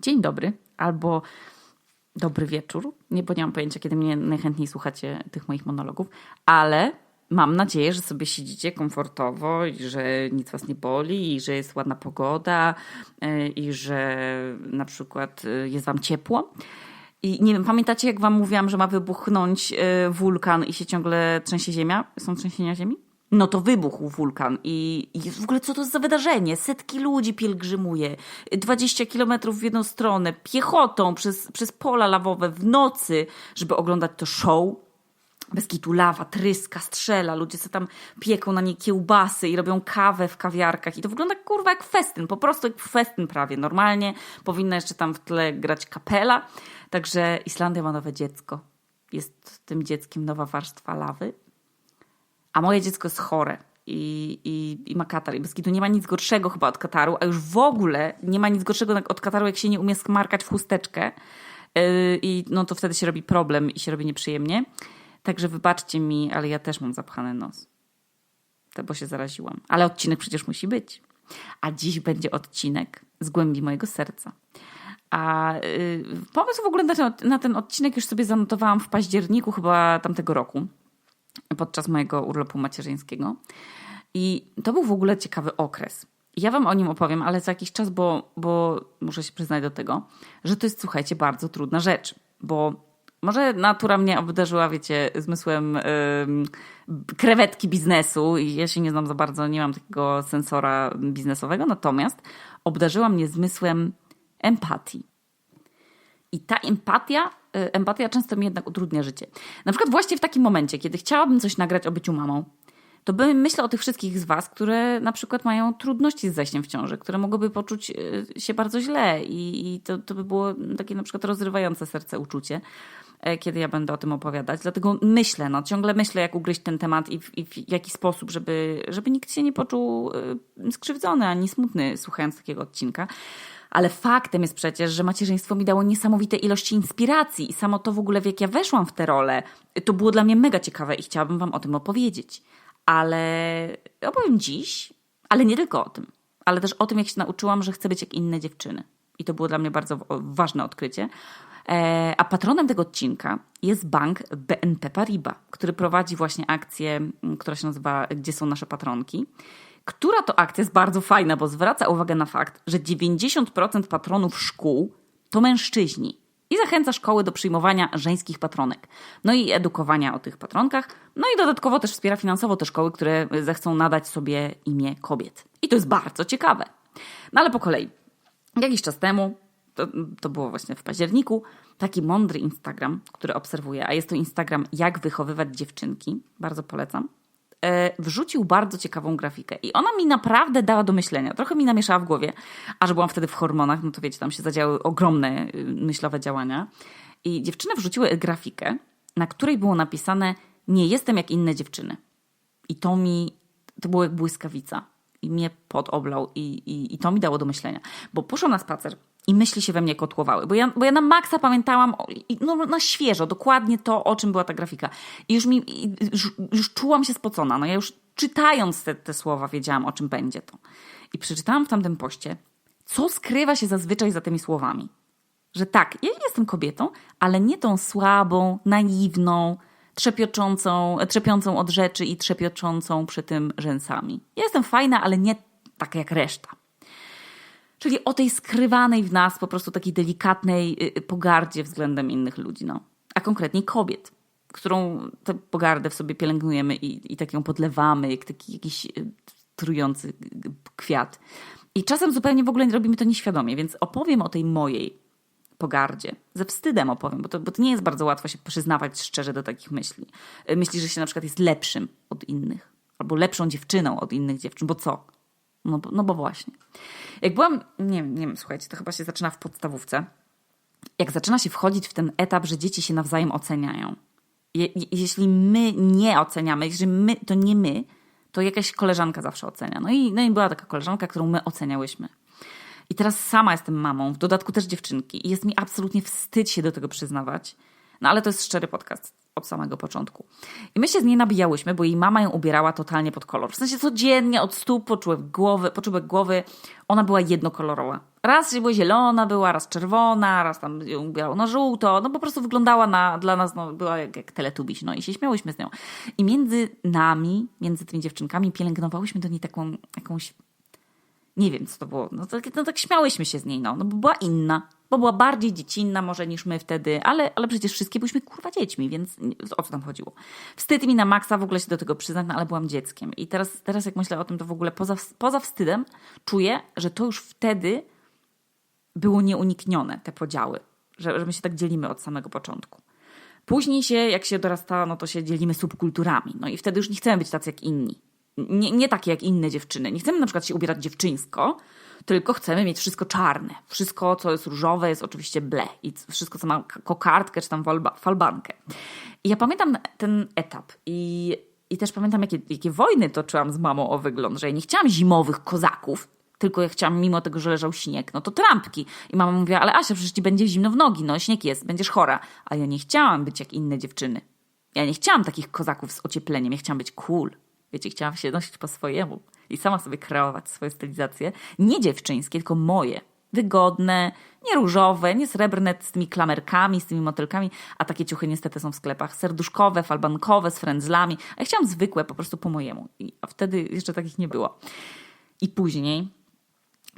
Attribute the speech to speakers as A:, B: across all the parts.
A: dzień dobry albo dobry wieczór. Nie, bo nie mam pojęcia, kiedy mnie najchętniej słuchacie tych moich monologów, ale mam nadzieję, że sobie siedzicie komfortowo i że nic was nie boli i że jest ładna pogoda yy, i że na przykład yy, jest wam ciepło. I nie wiem, pamiętacie jak wam mówiłam, że ma wybuchnąć yy, wulkan i się ciągle trzęsie ziemia? Są trzęsienia ziemi? No to wybuchł wulkan i, i w ogóle co to za wydarzenie? Setki ludzi pielgrzymuje, 20 kilometrów w jedną stronę, piechotą przez, przez pola lawowe w nocy, żeby oglądać to show. Bez kitu lawa, tryska, strzela, ludzie sobie tam pieką na nie kiełbasy i robią kawę w kawiarkach i to wygląda kurwa jak festyn, po prostu jak festyn prawie. Normalnie powinna jeszcze tam w tle grać kapela, także Islandia ma nowe dziecko. Jest tym dzieckiem nowa warstwa lawy a moje dziecko jest chore i, i, i ma katar. I bez kitu nie ma nic gorszego chyba od kataru, a już w ogóle nie ma nic gorszego od kataru, jak się nie umie smarkać w chusteczkę. Yy, I no to wtedy się robi problem i się robi nieprzyjemnie. Także wybaczcie mi, ale ja też mam zapchany nos. To bo się zaraziłam. Ale odcinek przecież musi być. A dziś będzie odcinek z głębi mojego serca. A yy, pomysł w ogóle na ten, na ten odcinek już sobie zanotowałam w październiku chyba tamtego roku podczas mojego urlopu macierzyńskiego. I to był w ogóle ciekawy okres. Ja wam o nim opowiem, ale za jakiś czas, bo, bo muszę się przyznać do tego, że to jest, słuchajcie, bardzo trudna rzecz, bo może natura mnie obdarzyła, wiecie, zmysłem yy, krewetki biznesu i ja się nie znam za bardzo, nie mam takiego sensora biznesowego, natomiast obdarzyła mnie zmysłem empatii. I ta empatia, y, empatia często mi jednak utrudnia życie. Na przykład właśnie w takim momencie, kiedy chciałabym coś nagrać o byciu mamą, to bym myślę o tych wszystkich z Was, które na przykład mają trudności z zajściem w ciąży, które mogłyby poczuć y, się bardzo źle i, i to, to by było takie na przykład rozrywające serce uczucie, e, kiedy ja będę o tym opowiadać. Dlatego myślę, no ciągle myślę, jak ugryźć ten temat i w, i w jaki sposób, żeby, żeby nikt się nie poczuł y, skrzywdzony ani smutny słuchając takiego odcinka. Ale faktem jest przecież, że macierzyństwo mi dało niesamowite ilości inspiracji i samo to w ogóle, w jak ja weszłam w tę rolę, to było dla mnie mega ciekawe i chciałabym Wam o tym opowiedzieć. Ale opowiem dziś, ale nie tylko o tym, ale też o tym, jak się nauczyłam, że chcę być jak inne dziewczyny. I to było dla mnie bardzo ważne odkrycie. E, a patronem tego odcinka jest bank BNP Paribas, który prowadzi właśnie akcję, która się nazywa Gdzie są nasze patronki która to akcja jest bardzo fajna, bo zwraca uwagę na fakt, że 90% patronów szkół to mężczyźni i zachęca szkoły do przyjmowania żeńskich patronek. No i edukowania o tych patronkach. No i dodatkowo też wspiera finansowo te szkoły, które zechcą nadać sobie imię kobiet. I to jest bardzo ciekawe. No ale po kolei. Jakiś czas temu, to, to było właśnie w październiku, taki mądry Instagram, który obserwuję, a jest to Instagram Jak wychowywać dziewczynki. Bardzo polecam. E, wrzucił bardzo ciekawą grafikę. I ona mi naprawdę dała do myślenia. Trochę mi namieszała w głowie, a że byłam wtedy w hormonach, no to wiecie, tam się zadziały ogromne y, myślowe działania. I dziewczyny wrzuciły grafikę, na której było napisane: Nie jestem jak inne dziewczyny. I to mi, to było jak błyskawica. I mnie podoblał, i, i, i to mi dało do myślenia. Bo poszłam na spacer i myśli się we mnie kotłowały. Bo ja, bo ja na maksa pamiętałam, no, na świeżo, dokładnie to, o czym była ta grafika. I już, mi, już, już czułam się spocona. No ja już czytając te, te słowa wiedziałam, o czym będzie to. I przeczytałam w tamtym poście, co skrywa się zazwyczaj za tymi słowami. Że tak, ja jestem kobietą, ale nie tą słabą, naiwną, trzepioczącą, trzepiącą od rzeczy i trzepioczącą przy tym rzęsami. Ja jestem fajna, ale nie taka jak reszta. Czyli o tej skrywanej w nas po prostu takiej delikatnej y, y, pogardzie względem innych ludzi, no. A konkretnie kobiet, którą tę pogardę w sobie pielęgnujemy i, i tak ją podlewamy, jak taki jakiś y, trujący kwiat. I czasem zupełnie w ogóle robimy to nieświadomie, więc opowiem o tej mojej pogardzie. Ze wstydem opowiem, bo to, bo to nie jest bardzo łatwo się przyznawać szczerze do takich myśli. Myśli, że się na przykład jest lepszym od innych, albo lepszą dziewczyną od innych dziewczyn, bo co? No, no bo właśnie. Jak byłam, nie, nie wiem, słuchajcie, to chyba się zaczyna w podstawówce. Jak zaczyna się wchodzić w ten etap, że dzieci się nawzajem oceniają. Je, jeśli my nie oceniamy, jeżeli my, to nie my, to jakaś koleżanka zawsze ocenia. No i, no i była taka koleżanka, którą my oceniałyśmy. I teraz sama jestem mamą, w dodatku też dziewczynki. I jest mi absolutnie wstyd się do tego przyznawać. No ale to jest szczery podcast od samego początku. I my się z niej nabijałyśmy, bo jej mama ją ubierała totalnie pod kolor. W sensie codziennie od stóp po głowy, po czubek głowy ona była jednokolorowa. Raz była zielona, była raz czerwona, raz tam ją ubierał na żółto. No po prostu wyglądała na, dla nas, no, była jak, jak teletubiś, no i się śmiałyśmy z nią. I między nami, między tymi dziewczynkami pielęgnowałyśmy do niej taką jakąś nie wiem, co to było. No tak, no tak śmiałyśmy się z niej, no, no bo była inna. Bo była bardziej dziecinna może niż my wtedy, ale, ale przecież wszystkie byliśmy kurwa dziećmi, więc o co tam chodziło? Wstyd mi na maksa w ogóle się do tego przyznać, no ale byłam dzieckiem. I teraz, teraz jak myślę o tym, to w ogóle poza, poza wstydem czuję, że to już wtedy było nieuniknione, te podziały. Że, że my się tak dzielimy od samego początku. Później się, jak się dorasta, no to się dzielimy subkulturami. No i wtedy już nie chcemy być tacy jak inni nie, nie takie jak inne dziewczyny. Nie chcemy na przykład się ubierać dziewczyńsko, tylko chcemy mieć wszystko czarne. Wszystko, co jest różowe, jest oczywiście ble. I wszystko, co ma kokardkę czy tam falbankę. I ja pamiętam ten etap i, i też pamiętam, jakie, jakie wojny toczyłam z mamą o wygląd, że ja nie chciałam zimowych kozaków, tylko ja chciałam, mimo tego, że leżał śnieg, no to trampki. I mama mówiła, ale Asia, przecież ci będzie zimno w nogi, no śnieg jest, będziesz chora. A ja nie chciałam być jak inne dziewczyny. Ja nie chciałam takich kozaków z ociepleniem, ja chciałam być cool. Wiecie, chciałam się nosić po swojemu i sama sobie kreować swoje stylizacje. Nie dziewczyńskie, tylko moje. Wygodne, nie różowe, nie srebrne z tymi klamerkami, z tymi motylkami, a takie ciuchy niestety są w sklepach serduszkowe, falbankowe, z frędzlami. A ja chciałam zwykłe, po prostu po mojemu. I, a wtedy jeszcze takich nie było. I później,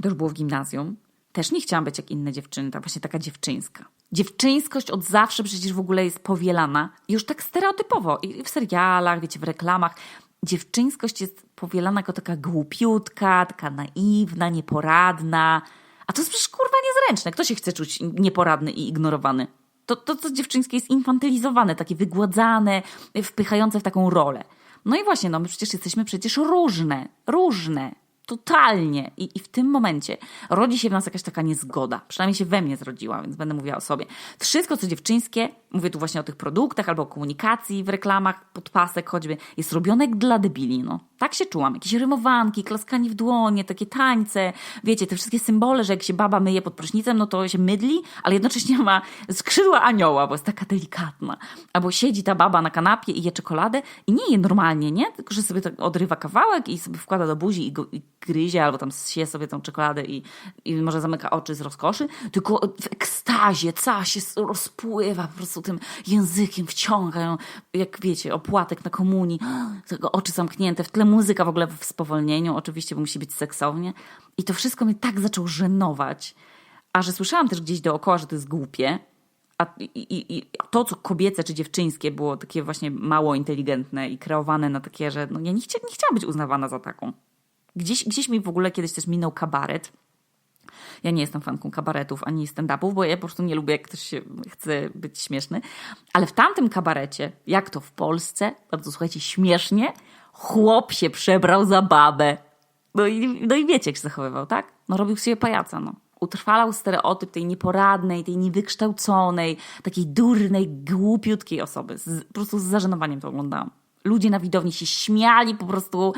A: to już było w gimnazjum, też nie chciałam być jak inne dziewczyny, ta właśnie taka dziewczyńska. Dziewczyńskość od zawsze przecież w ogóle jest powielana, już tak stereotypowo, i w serialach, wiecie, w reklamach dziewczyńskość jest powielana jako taka głupiutka, taka naiwna, nieporadna. A to jest przecież kurwa niezręczne. Kto się chce czuć nieporadny i ignorowany? To, to co dziewczyńskie jest infantylizowane, takie wygładzane, wpychające w taką rolę. No i właśnie, no my przecież jesteśmy przecież różne, różne. Totalnie. I, I w tym momencie rodzi się w nas jakaś taka niezgoda. Przynajmniej się we mnie zrodziła, więc będę mówiła o sobie. Wszystko, co dziewczyńskie, mówię tu właśnie o tych produktach albo o komunikacji w reklamach, podpasek choćby, jest robione dla debili. No. Tak się czułam. Jakieś rymowanki, klaskanie w dłonie, takie tańce. Wiecie, te wszystkie symbole, że jak się baba myje pod prysznicem, no to się mydli, ale jednocześnie ma skrzydła anioła, bo jest taka delikatna. Albo siedzi ta baba na kanapie i je czekoladę i nie je normalnie, nie? Tylko, że sobie tak odrywa kawałek i sobie wkłada do buzi i, go, i gryzie, albo tam sie sobie tą czekoladę i, i może zamyka oczy z rozkoszy, tylko w ekstazie, cała się rozpływa po prostu tym językiem, wciąga ją, jak wiecie, opłatek na komunii, tego oczy zamknięte, w tle muzyka w ogóle w spowolnieniu, oczywiście, bo musi być seksownie. I to wszystko mnie tak zaczęło żenować, a że słyszałam też gdzieś dookoła, że to jest głupie, a i, i, i, to, co kobiece czy dziewczyńskie było takie właśnie mało inteligentne i kreowane na takie, że no ja nie, chcia, nie chciałam być uznawana za taką. Gdzieś, gdzieś mi w ogóle kiedyś też minął kabaret. Ja nie jestem fanką kabaretów ani stand-upów, bo ja po prostu nie lubię, jak ktoś się chce być śmieszny. Ale w tamtym kabarecie, jak to w Polsce, bardzo słuchajcie, śmiesznie, chłop się przebrał za babę. No i, no i wiecie, jak się zachowywał, tak? No robił sobie pajaca, no. Utrwalał stereotyp tej nieporadnej, tej niewykształconej, takiej durnej, głupiutkiej osoby. Z, po prostu z zażenowaniem to oglądałam. Ludzie na widowni się śmiali, po prostu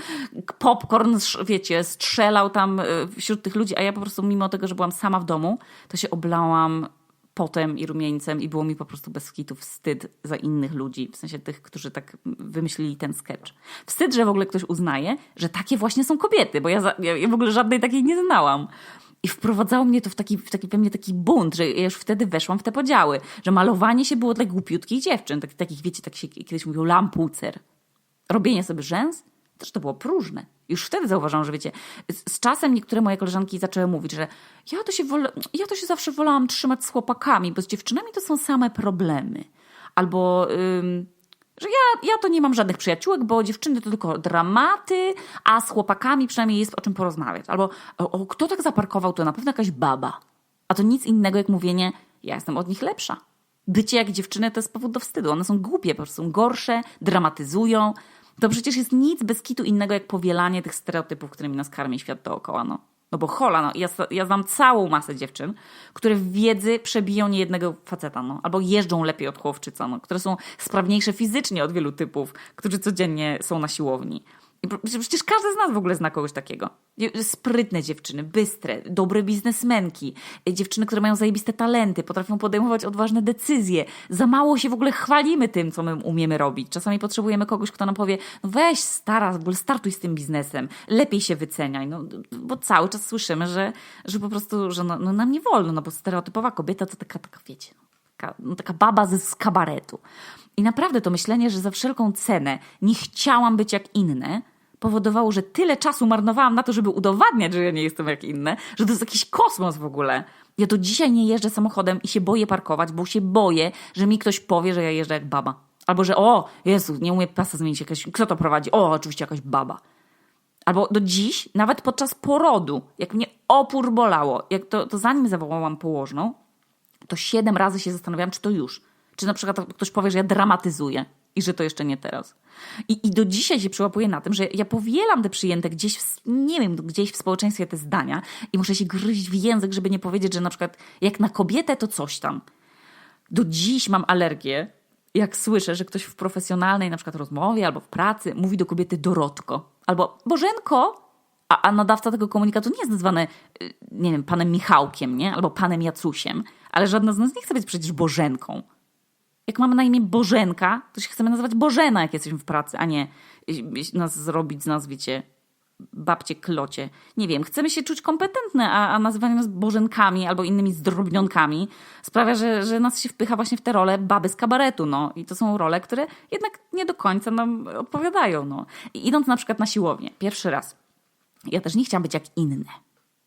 A: popcorn, wiecie, strzelał tam y, wśród tych ludzi, a ja po prostu mimo tego, że byłam sama w domu, to się oblałam potem i rumieńcem i było mi po prostu bez kitów wstyd za innych ludzi, w sensie tych, którzy tak wymyślili ten sketch. Wstyd, że w ogóle ktoś uznaje, że takie właśnie są kobiety, bo ja, za, ja w ogóle żadnej takiej nie znałam. I wprowadzało mnie to w taki, w taki we mnie taki bunt, że ja już wtedy weszłam w te podziały, że malowanie się było dla głupiutkich dziewczyn, tak, takich, wiecie, tak się kiedyś mówił lampucer. Robienie sobie rzęs też to było próżne. Już wtedy zauważam, że wiecie, z, z, czasem niektóre moje koleżanki zaczęły mówić, że ja to, się ja to się zawsze wolałam trzymać z chłopakami, bo z dziewczynami to są same problemy. Albo ym, że ja, ja to nie mam żadnych przyjaciółek, bo dziewczyny to tylko dramaty, a z chłopakami przynajmniej jest o czym porozmawiać. Albo o, kto tak zaparkował, to na pewno jakaś baba. A to nic innego jak mówienie, ja jestem od nich lepsza. Bycie jak dziewczyny to jest powód do wstydu. One są głupie, po prostu są gorsze, dramatyzują. To przecież jest nic bez kitu innego jak powielanie tych stereotypów, którymi nas karmi świat dookoła. No. No bo hola, no, ja, ja znam całą masę dziewczyn, które w wiedzy przebiją niejednego faceta, no, albo jeżdżą lepiej od chłopczyca, no, które są sprawniejsze fizycznie od wielu typów, którzy codziennie są na siłowni. Przecież każdy z nas w ogóle zna kogoś takiego. Sprytne dziewczyny, bystre, dobre biznesmenki, dziewczyny, które mają zajebiste talenty, potrafią podejmować odważne decyzje. Za mało się w ogóle chwalimy tym, co my umiemy robić. Czasami potrzebujemy kogoś, kto nam powie, no weź stara, w ogóle startuj z tym biznesem, lepiej się wyceniaj. No, bo cały czas słyszymy, że, że po prostu, że no, no nam nie wolno, no bo stereotypowa kobieta to taka, taka wiecie, no, taka, no, taka baba ze z kabaretu. I naprawdę to myślenie, że za wszelką cenę nie chciałam być jak inne, powodowało, że tyle czasu marnowałam na to, żeby udowadniać, że ja nie jestem jak inne, że to jest jakiś kosmos w ogóle. Ja do dzisiaj nie jeżdżę samochodem i się boję parkować, bo się boję, że mi ktoś powie, że ja jeżdżę jak baba. Albo że o, Jezu, nie umie pasa zmienić, jakaś, kto to prowadzi? O, oczywiście jakaś baba. Albo do dziś, nawet podczas porodu, jak mnie opór bolało, jak to, to zanim zawołałam położną, to siedem razy się zastanawiałam, czy to już. Czy na przykład ktoś powie, że ja dramatyzuję i że to jeszcze nie teraz. I, I do dzisiaj się przyłapuję na tym, że ja powielam te przyjęte gdzieś, w, nie wiem, gdzieś w społeczeństwie te zdania i muszę się gryźć w język, żeby nie powiedzieć, że na przykład jak na kobietę to coś tam. Do dziś mam alergię, jak słyszę, że ktoś w profesjonalnej na przykład rozmowie albo w pracy mówi do kobiety Dorotko albo Bożenko, a, a nadawca tego komunikatu nie jest nazwany, y, nie wiem, panem Michałkiem, nie? Albo panem Jacusiem, ale żadna z nas nie chce być przecież Bożenką jak mamy na imię Bożenka, to się chcemy nazywać Bożena, jak jesteśmy w pracy, a nie nas zrobić z nas, wiecie, babcie klocie. Nie wiem, chcemy się czuć kompetentne, a, a nazywanie nas Bożenkami albo innymi zdrobnionkami sprawia, że, że nas się wpycha właśnie w te role baby z kabaretu, no. I to są role, które jednak nie do końca nam odpowiadają, no. I idąc na przykład na siłownię, pierwszy raz, ja też nie chciałam być jak inne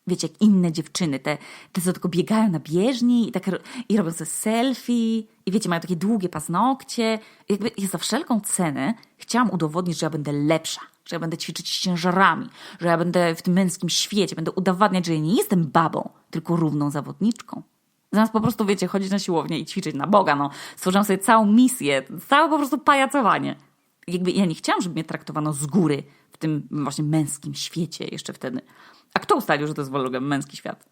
A: wiecie, jak inne dziewczyny, te, te co tylko biegają na bieżni i, tak, i robią sobie selfie i wiecie, mają takie długie paznokcie. Jakby ja za wszelką cenę chciałam udowodnić, że ja będę lepsza, że ja będę ćwiczyć ciężarami, że ja będę w tym męskim świecie, będę udowadniać, że ja nie jestem babą, tylko równą zawodniczką. Zamiast po prostu, wiecie, chodzić na siłownię i ćwiczyć na Boga, no. Stworzyłam sobie całą misję, całe po prostu pajacowanie. Jakby ja nie chciałam, żeby mnie traktowano z góry w tym właśnie męskim świecie jeszcze wtedy. A kto ustalił, że to jest w ogóle męski świat?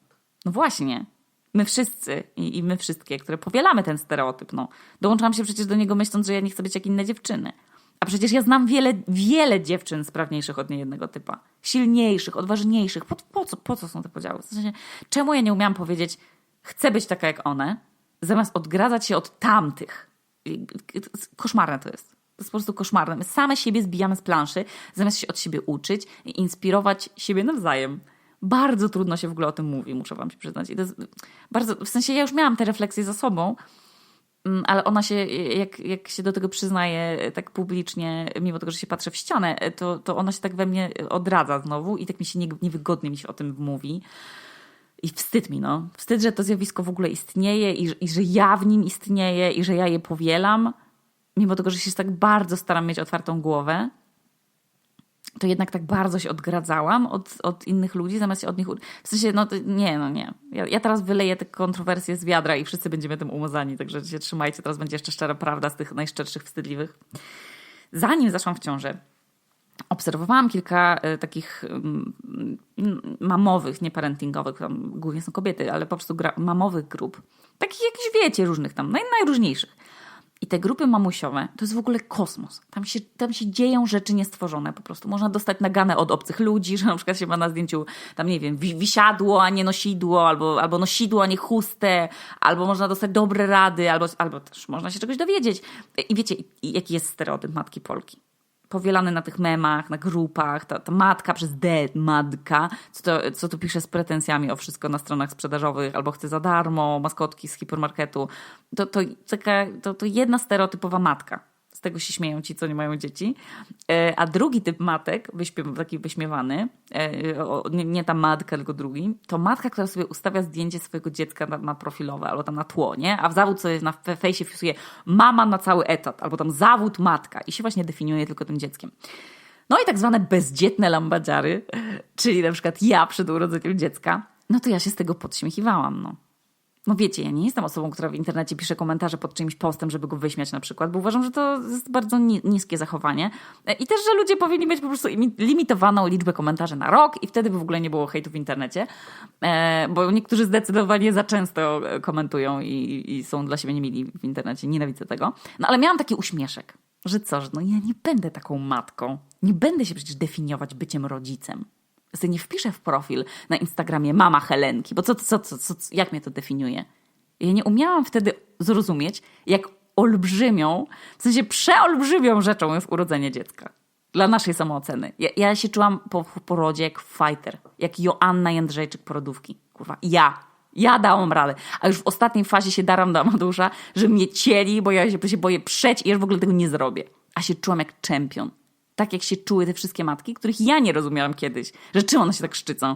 A: No właśnie. My wszyscy i, i my wszystkie, które powielamy ten stereotyp, no. Dołączam się przecież do niego myśląc, że ja nie chcę być jak inne dziewczyny. A przecież ja znam wiele, wiele dziewczyn sprawniejszych od niejednego typa. Silniejszych, odważniejszych. Po, po, co, po co są te podziały? W sensie, czemu ja nie umiałam powiedzieć, chcę być taka jak one, zamiast odgradzać się od tamtych? Koszmarne to jest. To jest po prostu koszmarne. My same siebie zbijamy z planszy, zamiast się od siebie uczyć i inspirować siebie nawzajem bardzo trudno się w ogóle o tym mówi, muszę wam się przyznać. Bardzo, w sensie ja już miałam te refleksje za sobą, mm, ale ona się, jak, jak się do tego przyznaje tak publicznie, mimo tego, że się patrzę w ścianę, to, to ona się tak we mnie odradza znowu i tak mi się nie, niewygodnie mi się o tym mówi. I wstyd mi, no. Wstyd, że to zjawisko w ogóle istnieje i, i że ja w nim istnieję i że ja je powielam, mimo tego, że się tak bardzo staram mieć otwartą głowę to jednak tak bardzo się odgradzałam od, od innych ludzi, zamiast się od nich... W sensie, no nie, no nie. Ja, ja, teraz wyleję te kontrowersje z wiadra i wszyscy będziemy tym umazani, także się trzymajcie, teraz będzie jeszcze szczera prawda z tych najszczerszych, wstydliwych. Zanim zaszłam w ciążę, obserwowałam kilka y, takich y, mamowych, nie parentingowych, tam głównie są kobiety, ale po prostu mamowych grup. Takich jakichś, wiecie, różnych tam, naj, najróżniejszych. I te grupy mamusiowe to jest w ogóle kosmos. Tam się, tam się dzieją rzeczy niestworzone po prostu. Można dostać nagane od obcych ludzi, że na przykład się ma na zdjęciu tam, nie wiem, wisiadło, a nie nosidło, albo, albo nosidło, a nie chustę, albo można dostać dobre rady, albo, albo też można się czegoś dowiedzieć. I wiecie, jaki jest stereotyp matki Polki? Powielany na tych memach, na grupach, ta, ta matka przez D, matka, co to, co tu pisze z pretensjami o wszystko na stronach sprzedażowych, albo chce za darmo, maskotki z hipermarketu. To, to, taka, to, to jedna stereotypowa matka tego się śmieją ci, co nie mają dzieci. E, a drugi typ matek, taki wyśmiewany, e, nie, ta matka, tylko drugi, to matka, która sobie ustawia zdjęcie swojego dziecka na, na profilowe albo tam na tło, nie? A w zawód sobie na fejsie wpisuje mama na cały etat, albo tam zawód matka i się właśnie definiuje tylko tym dzieckiem. No i tak zwane bezdzietne lambadziary, czyli na przykład ja przed urodzeniem dziecka, no to ja się z tego podśmiechiwałam, no no wiecie, ja nie jestem osobą, która w internecie pisze komentarze pod czyimś postem, żeby go wyśmiać na przykład, bo uważam, że to jest bardzo niskie zachowanie. I też, że ludzie powinni mieć po prostu limitowaną liczbę komentarzy na rok i wtedy by w ogóle nie było hejtu w internecie, e, bo niektórzy zdecydowanie za często komentują i, i są dla siebie niemili w internecie. Nienawidzę tego. No ale miałam taki uśmieszek. że co, że no ja nie będę taką matką. Nie będę się przecież definiować byciem rodzicem. Sobie nie wpiszę w profil na Instagramie mama Helenki, bo co, co, co, co, jak mnie to definiuje? Ja nie umiałam wtedy zrozumieć, jak olbrzymią, w sensie przeolbrzymią rzeczą jest urodzenie dziecka. Dla naszej samooceny. Ja, ja się czułam po porodzie jak fighter, jak Joanna Jędrzejczyk porodówki. Kurwa, ja. Ja dałam radę. A już w ostatniej fazie się daram do Amadusza, że mnie cieli, bo ja się, się boję przeć i już w ogóle tego nie zrobię. A się czułam jak czempion. Tak jak się czuły te wszystkie matki, których ja nie rozumiałam kiedyś. Że czym one się tak szczycą?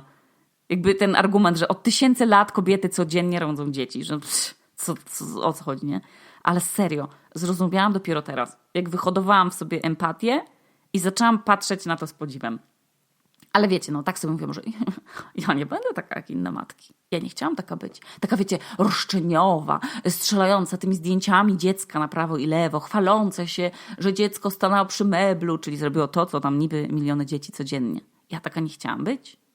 A: Jakby ten argument, że od tysięcy lat kobiety codziennie rodzą dzieci. Że psz, co, co, o co chodzi, nie? Ale serio, zrozumiałam dopiero teraz. Jak wyhodowałam w sobie empatię i zaczęłam patrzeć na to z podziwem. Ale wiecie, no tak sobie mówię, że ja nie będę taka jak inne matki. Ja nie chciałam taka być. Taka, wiecie, roszczeniowa, strzelająca tymi zdjęciami dziecka na prawo i lewo, chwalące się, że dziecko stanęło przy meblu, czyli zrobiło to, co tam niby miliony dzieci codziennie. Ja taka nie chciałam być.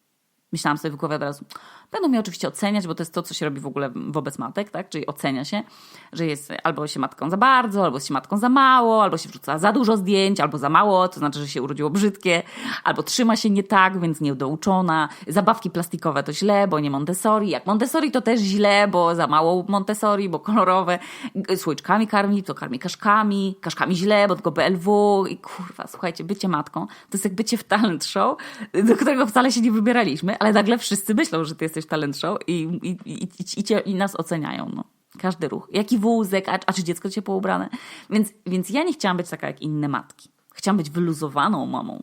A: Myślałam sobie w głowie od razu, będą mnie oczywiście oceniać, bo to jest to, co się robi w ogóle wobec matek, tak? Czyli ocenia się, że jest albo się matką za bardzo, albo się matką za mało, albo się wrzuca za dużo zdjęć, albo za mało, to znaczy, że się urodziło brzydkie, albo trzyma się nie tak, więc niedouczona. Zabawki plastikowe to źle, bo nie Montessori. Jak Montessori to też źle, bo za mało Montessori, bo kolorowe. Słoiczkami karmi, to karmi kaszkami. Kaszkami źle, bo tylko BLW. I kurwa, słuchajcie, bycie matką to jest jak bycie w talent show, do którego wcale się nie wybieraliśmy, ale nagle wszyscy myślą, że ty jesteś talent show i, i, i, i, cię, i nas oceniają. No. Każdy ruch. Jaki wózek, a, a czy dziecko ciepło ubrane. Więc, więc ja nie chciałam być taka jak inne matki. Chciałam być wyluzowaną mamą.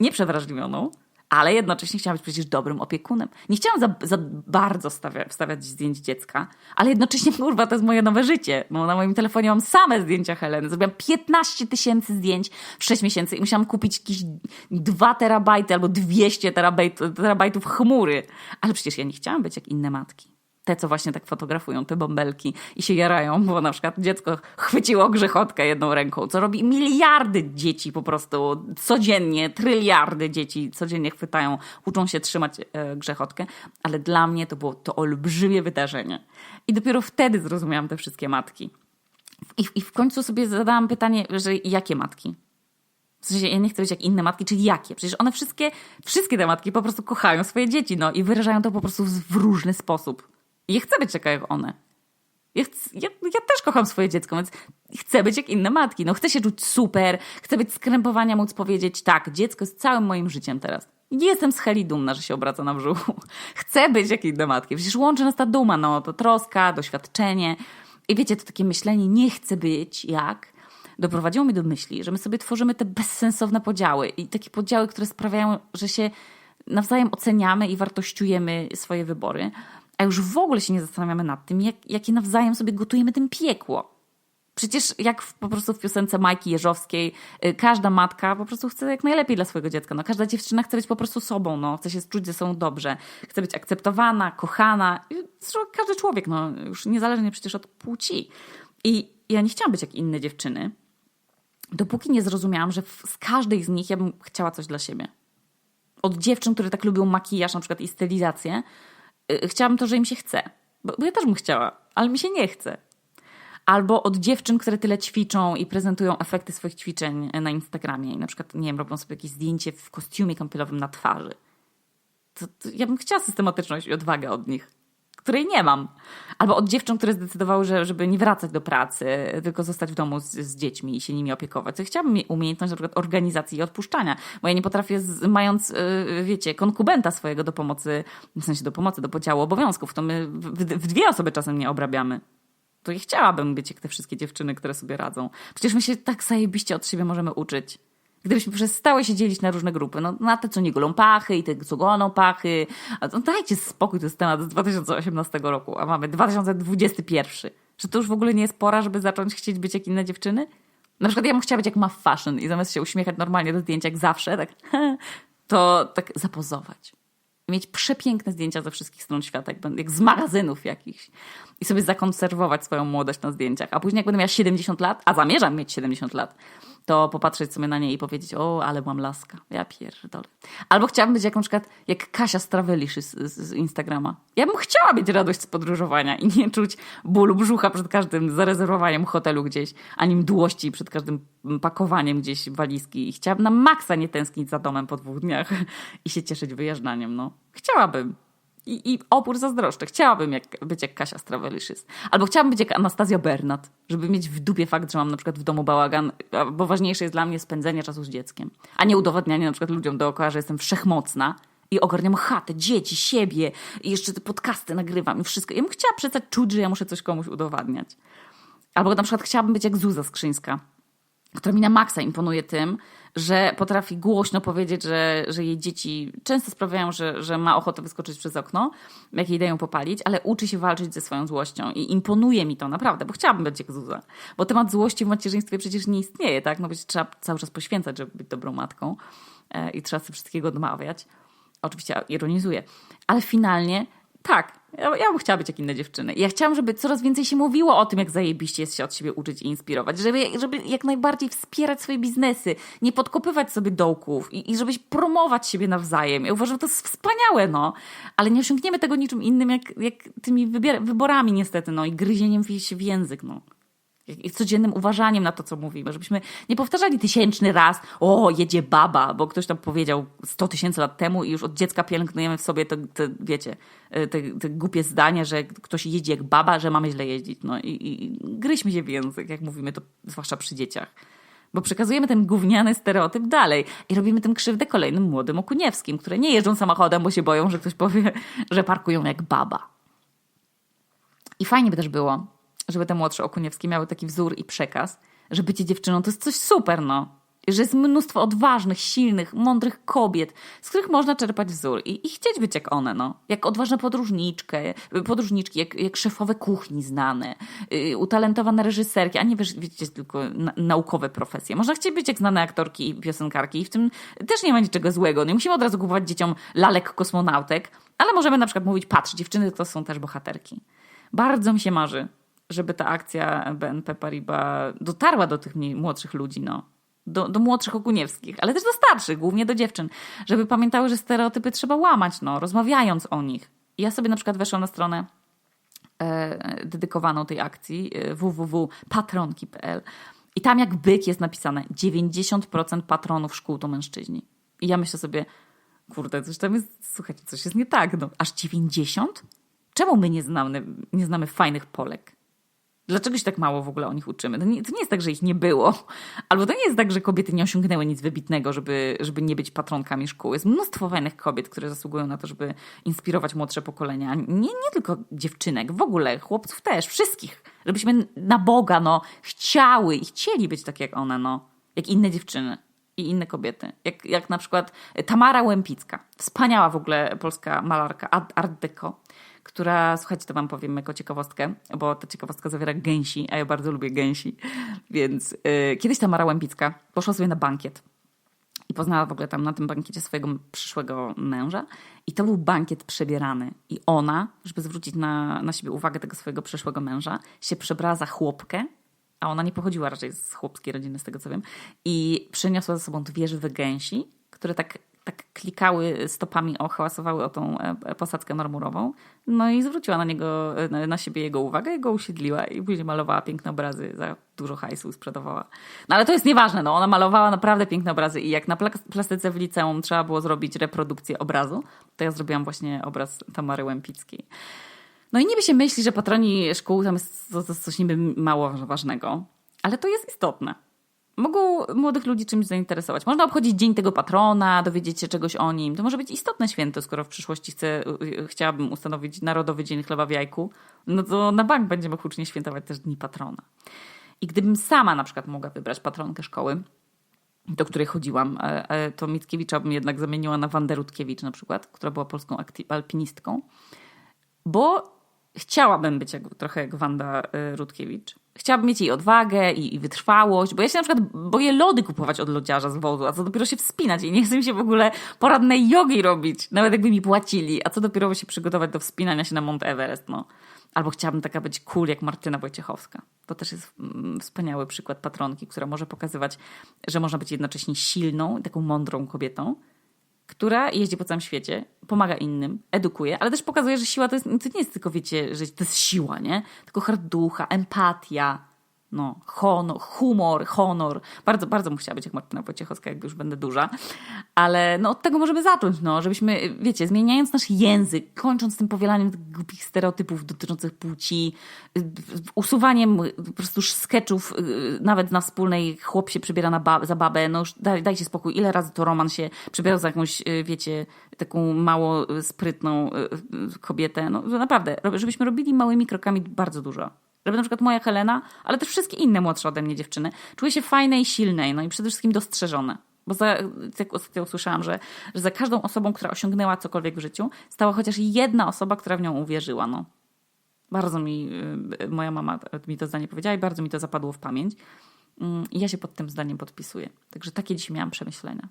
A: Nie przewrażliwioną, ale jednocześnie chciałam być przecież dobrym opiekunem. Nie chciałam za, za bardzo stawia, wstawiać zdjęć dziecka, ale jednocześnie, kurwa, to jest moje nowe życie. Bo na moim telefonie mam same zdjęcia Heleny. Zrobiłam 15 tysięcy zdjęć w 6 miesięcy i musiałam kupić jakieś 2 terabajty albo 200 terabajtów, terabajtów chmury. Ale przecież ja nie chciałam być jak inne matki te, co właśnie tak fotografują, te bąbelki i się jarają, bo na przykład dziecko chwyciło grzechotkę jedną ręką, co robi miliardy dzieci po prostu codziennie, tryliardy dzieci codziennie chwytają, uczą się trzymać e, grzechotkę, ale dla mnie to było to olbrzymie wydarzenie. I dopiero wtedy zrozumiałam te wszystkie matki. I, I w końcu sobie zadałam pytanie, że jakie matki? W sensie ja nie chcę być jak inne matki, czyli jakie? Przecież one wszystkie, wszystkie te matki po prostu kochają swoje dzieci, no i wyrażają to po prostu w różny sposób. Ja chcę być taka jak one. Ja, ja, ja, też kocham swoje dziecko, więc chcę być jak inne matki. No, chcę się czuć super, chcę być skrępowania, móc powiedzieć tak, dziecko jest całym moim życiem teraz. Nie jestem z Heli dumna, że się obraca na brzuchu. Chcę być jak inne matki. Przecież łączy nas ta duma, no to troska, doświadczenie. I wiecie, to takie myślenie, nie chcę być jak, doprowadziło mnie do myśli, że my sobie tworzymy te bezsensowne podziały i takie podziały, które sprawiają, że się nawzajem oceniamy i wartościujemy swoje wybory a już w ogóle się nie zastanawiamy nad tym, jak, jakie nawzajem sobie gotujemy tym piekło. Przecież jak w, po prostu w piosence Majki Jeżowskiej, y, każda matka po prostu chce jak najlepiej dla swojego dziecka. No, każda dziewczyna chce być po prostu sobą, no, chce się czuć ze sobą dobrze, chce być akceptowana, kochana. Każdy człowiek, no, już niezależnie przecież od płci. I ja nie chciałam być jak inne dziewczyny, dopóki nie zrozumiałam, że z każdej z nich ja bym chciała coś dla siebie. Od dziewczyn, które tak lubią makijaż na przykład i stylizację, Y, chciałabym to, że im się chce. Bo, bo ja też bym chciała, ale mi się nie chce. Albo od dziewczyn, które tyle ćwiczą i prezentują efekty swoich ćwiczeń na Instagramie i na przykład, nie wiem, robią sobie jakieś zdjęcie w kostiumie kąpielowym na twarzy. To, to ja bym chciała systematyczność i odwagę od nich której nie mam. Albo od dziewcząt, które zdecydowały, że, żeby nie wracać do pracy, tylko zostać w domu z, z dziećmi i się nimi opiekować. To chciałabym mieć umiejętność na przykład organizacji i odpuszczania, bo ja nie potrafię, z, mając, yy, wiecie, konkubenta swojego do pomocy, w sensie do pomocy, do podziału obowiązków, to my w, w dwie osoby czasem nie obrabiamy to ja chciałabym być jak te wszystkie dziewczyny, które sobie radzą. Przecież my się tak zajebiście od siebie możemy uczyć. Gdybyśmy przestały się dzielić na różne grupy, no na te, co nie golą pachy i te, co golą pachy, to dajcie spokój, to jest temat z 2018 roku, a mamy 2021. Czy to już w ogóle nie jest pora, żeby zacząć chcieć być jak inne dziewczyny? Na przykład ja bym chciała być jak ma fashion i zamiast się uśmiechać normalnie do zdjęcia jak zawsze, tak, to tak zapozować. Mieć przepiękne zdjęcia ze wszystkich stron świata, jak, jak z magazynów jakichś. I sobie zakonserwować swoją młodość na zdjęciach. A później jak będę miała 70 lat, a zamierzam mieć 70 lat, to popatrzeć sobie na nie i powiedzieć, o, ale mam laska, ja pierdolę. Albo chciałabym być jak na przykład, jak Kasia z Travelish z, z, z Instagrama. Ja bym chciała mieć radość z podróżowania i nie czuć bólu brzucha przed każdym zarezerwowaniem hotelu gdzieś, ani mdłości przed każdym pakowaniem gdzieś walizki. I chciałabym na maksa nie tęsknić za domem po dwóch dniach i się cieszyć wyjeżdżaniem, no. Chciałabym. I, I opór zazdroszczę. Chciałabym jak, być jak Kasia z Travelicious. Albo chciałabym być jak Anastazja Bernat, żeby mieć w dupie fakt, że mam na przykład w domu bałagan, bo ważniejsze jest dla mnie spędzenie czasu z dzieckiem, a nie udowadnianie na przykład ludziom dookoła, że jestem wszechmocna i ogarniam chatę, dzieci, siebie i jeszcze te podcasty nagrywam i wszystko. Ja bym chciała przestać czuć, że ja muszę coś komuś udowadniać. Albo na przykład chciałabym być jak Zuza Skrzyńska, która mi na maksa imponuje tym, że potrafi głośno powiedzieć, że, że jej dzieci często sprawiają, że, że ma ochotę wyskoczyć przez okno, jak jej dają popalić, ale uczy się walczyć ze swoją złością i imponuje mi to naprawdę, bo chciałabym być jak Zuza. Bo temat złości w macierzyństwie przecież nie istnieje, tak? No bo trzeba cały czas poświęcać, żeby być dobrą matką e, i trzeba sobie wszystkiego odmawiać. Oczywiście ironizuję, ale finalnie tak, ja, ja bym chciała być jak inne dziewczyny. Ja chciałam, żeby coraz więcej się mówiło o tym, jak zajebiście jest się od siebie uczyć i inspirować. Żeby, żeby jak najbardziej wspierać swoje biznesy, nie podkopywać sobie dołków i, i żebyś promować siebie nawzajem. Ja uważam, że to jest wspaniałe, no. Ale nie osiągniemy tego niczym innym, jak, jak tymi wyborami niestety, no i gryzieniem się w język, no codziennym uważaniem na to, co mówimy, żebyśmy nie powtarzali tysięczny raz, o, jedzie baba, bo ktoś tam powiedział 100 tysięcy lat temu i już od dziecka pielęgnujemy w sobie te, te wiecie, te, te głupie zdania, że ktoś jedzie jak baba, że mamy źle jeździć. No i, i gryźmy się w język, jak mówimy to, zwłaszcza przy dzieciach. Bo przekazujemy ten gówniany stereotyp dalej i robimy tym krzywdę kolejnym młodym okuniewskim, które nie jeżdżą samochodem, bo się boją, że ktoś powie, że parkują jak baba. I fajnie by też było, żeby te młodsze Okuniewskie miały taki wzór i przekaz, że bycie dziewczyną to jest coś super, no. Że jest mnóstwo odważnych, silnych, mądrych kobiet, z których można czerpać wzór i, i chcieć być jak one, no. Jak odważne podróżniczkę, podróżniczki, jak, jak szefowe kuchni znane, yy, utalentowane reżyserki, a nie wiesz, wiecie, tylko na, naukowe profesje. Można chcieć być jak znane aktorki i piosenkarki i w tym też nie ma niczego złego. Nie musimy od razu kupować dzieciom lalek kosmonautek, ale możemy na przykład mówić, patrz, dziewczyny to są też bohaterki. Bardzo mi się marzy, żeby ta akcja BNP Paribas dotarła do tych młodszych ludzi, no. Do, do młodszych oguniewskich, ale też do starszych, głównie do dziewczyn, żeby pamiętały, że stereotypy trzeba łamać, no, rozmawiając o nich. Ja sobie na przykład weszłam na stronę e, dedykowaną tej akcji e, www.patronki.pl i tam jak byk jest napisane 90% patronów szkół to mężczyźni. I ja myślę sobie, kurde, coś tam jest, słuchajcie, coś jest nie tak, no, aż 90? Czemu my nie znamy, nie znamy fajnych Polek? Dlaczego się tak mało w ogóle o nich uczymy? To nie, to nie jest tak, że ich nie było. Albo to nie jest tak, że kobiety nie osiągnęły nic wybitnego, żeby, żeby nie być patronkami szkół. Jest mnóstwo fajnych kobiet, które zasługują na to, żeby inspirować młodsze pokolenia. Nie, nie tylko dziewczynek, w ogóle chłopców też, wszystkich. Żebyśmy na Boga no, chciały i chcieli być tak jak one, no. Jak inne dziewczyny i inne kobiety. Jak, jak na przykład Tamara Łępicka. Wspaniała w ogóle polska malarka Art Deco która, słuchajcie, to wam powiem jako ciekawostkę, bo ta ciekawostka zawiera gęsi, a ja bardzo lubię gęsi. Więc yy, kiedyś Tamara Łępicka poszła sobie na bankiet i poznała w ogóle tam na tym bankiecie swojego przyszłego męża. I to był bankiet przebierany. I ona, żeby zwrócić na, na siebie uwagę tego swojego przyszłego męża, się przebrała za chłopkę, a ona nie pochodziła raczej z chłopskiej rodziny, z tego co wiem, i przyniosła ze sobą dwie żywe gęsi, które tak tak klikały stopami, o, o tą e, posadzkę marmurową. No i zwróciła na niego, na siebie jego uwagę i go usiedliła i później malowała piękne obrazy za dużo hajsu sprzedawała. No ale to jest nieważne, no ona malowała naprawdę piękne obrazy i jak na plastyce w liceum trzeba było zrobić reprodukcję obrazu, to ja zrobiłam właśnie obraz Tamary Łępickiej. No i niby się myśli, że patroni szkół tam jest coś niby mało ważnego, ale to jest istotne mogą młodych ludzi czymś zainteresować. Można obchodzić Dzień tego patrona, dowiedzieć się czegoś o nim. To może być istotne święto, skoro w przyszłości chcę, chciałabym ustanowić Narodowy Dzień Chleba w Jajku, no to na bank będziemy hucznie świętować też Dni Patrona. I gdybym sama na przykład mogła wybrać patronkę szkoły, do której chodziłam, e, e, to Mickiewicza bym jednak zamieniła na Wandę Rutkiewicz na przykład, która była polską alpinistką, bo chciałabym być jak, trochę jak Wanda y, Rutkiewicz. Chciałabym mieć jej odwagę i, i, wytrwałość, bo ja się na przykład boję lody kupować od lodziarza z wozu, a co dopiero się wspinać i nie chcę mi się w ogóle poradnej jogi robić, nawet jakby mi płacili, a co dopiero się przygotować do wspinania się na Mount Everest, no. Albo chciałabym taka być cool jak Martyna Wojciechowska. To też jest mm, wspaniały przykład patronki, która może pokazywać, że można być jednocześnie silną taką mądrą kobietą, która jeździ po całym świecie, pomaga innym, edukuje, ale też pokazuje, że siła to, jest, to nie jest tylko, wiecie, że to jest siła, nie? Tylko harducha, empatia, no, honor, humor, honor. Bardzo, bardzo bym chciała być jak Martyna Wojciechowska, jak już będę duża. Ale no, od tego możemy zacząć, no, żebyśmy, wiecie, zmieniając nasz język, kończąc tym powielaniem głupich stereotypów dotyczących płci, usuwaniem po prostu sketchów, y, nawet na wspólnej chłop się przybiera na ba za babę, no już daj, dajcie spokój, ile razy to Roman się przybierał za jakąś, y, wiecie, taką mało y, sprytną kobietę. No naprawdę, żebyśmy robili małymi krokami bardzo dużo. Żeby na przykład moja Helena, ale też wszystkie inne młodsze ode mnie dziewczyny, czuły się fajne i silne, no i przede wszystkim dostrzeżone. Bo za, jak ostatnio usłyszałam, że, że za każdą osobą, która osiągnęła cokolwiek w życiu, stała chociaż jedna osoba, która w nią uwierzyła. No. Bardzo mi, y, moja mama mi to zdanie powiedziała i bardzo mi to zapadło w pamięć. Mm, I ja się pod tym zdaniem podpisuję. Także takie dzisiaj miałam przemyślenia.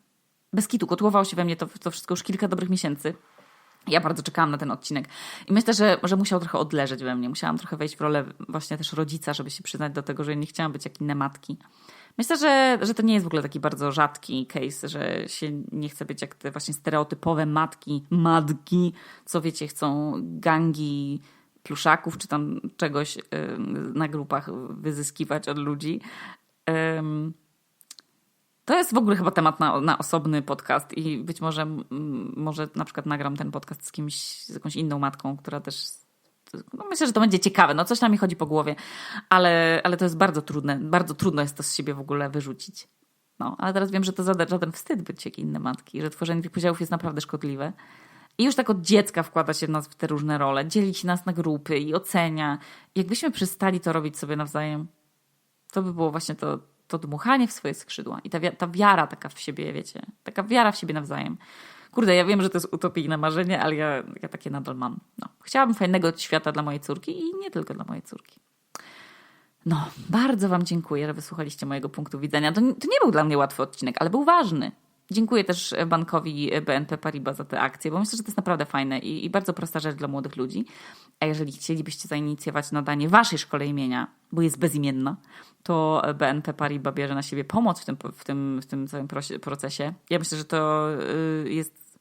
A: Bez kitu, kotłowało się we mnie to, to wszystko już kilka dobrych miesięcy. Ja bardzo czekałam na ten odcinek i myślę, że, że musiał trochę odleżeć we mnie. Musiałam trochę wejść w rolę właśnie też rodzica, żeby się przyznać do tego, że nie chciałam być jak inne matki. Myślę, że, że to nie jest w ogóle taki bardzo rzadki case, że się nie chce być jak te właśnie stereotypowe matki, matki, co wiecie, chcą gangi pluszaków czy tam czegoś na grupach wyzyskiwać od ludzi. To jest w ogóle chyba temat na, na osobny podcast i być może, może na przykład nagram ten podcast z kimś, z jakąś inną matką, która też no myślę, że to będzie ciekawe. No coś nam mi chodzi po głowie, ale, ale to jest bardzo trudne. Bardzo trudno jest to z siebie w ogóle wyrzucić. No, ale teraz wiem, że to żaden wstyd być jak inne matki, że tworzenie tych podziałów jest naprawdę szkodliwe. I już tak od dziecka wkłada się w nas w te różne role, dzieli się nas na grupy i ocenia. Jakbyśmy przestali to robić sobie nawzajem, to by było właśnie to, to dmuchanie w swoje skrzydła i ta, ta wiara taka w siebie, wiecie, taka wiara w siebie nawzajem. Kurde, ja wiem, że to jest utopijne marzenie, ale ja, ja takie nadal mam. No. Chciałabym fajnego świata dla mojej córki i nie tylko dla mojej córki. No, bardzo Wam dziękuję, że wysłuchaliście mojego punktu widzenia. To, to nie był dla mnie łatwy odcinek, ale był ważny. Dziękuję też bankowi BNP Paribas za te akcje, bo myślę, że to jest naprawdę fajne i, i, bardzo prosta rzecz dla młodych ludzi. A jeżeli chcielibyście zainicjować nadanie waszej szkole imienia, bo jest bezimienna, to BNP Paribas bierze na siebie pomoc w tym, w tym, w tym całym procesie. Ja myślę, że to jest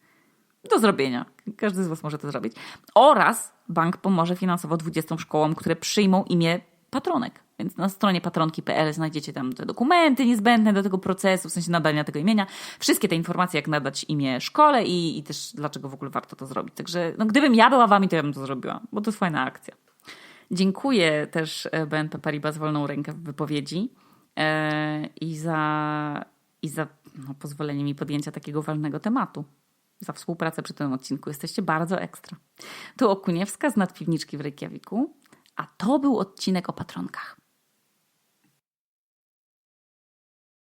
A: do zrobienia. Każdy z was może to zrobić. Oraz bank pomoże finansowo 20 szkołom, które przyjmą imię patronek. Więc na stronie patronki.pl znajdziecie tam te dokumenty niezbędne do tego procesu, w sensie nadania tego imienia. Wszystkie te informacje, jak nadać imię szkole i, i też dlaczego w ogóle warto to zrobić. Także no, gdybym ja była wami, to ja bym to zrobiła, bo to jest fajna akcja. Dziękuję też e, BNP Paribas za wolną rękę w wypowiedzi e, i za, i za no, pozwolenie mi podjęcia takiego ważnego tematu. Za współpracę przy tym odcinku. Jesteście bardzo ekstra. Tu Okuniewska z nadpiwniczki w Reykjaviku, a to był odcinek o patronkach.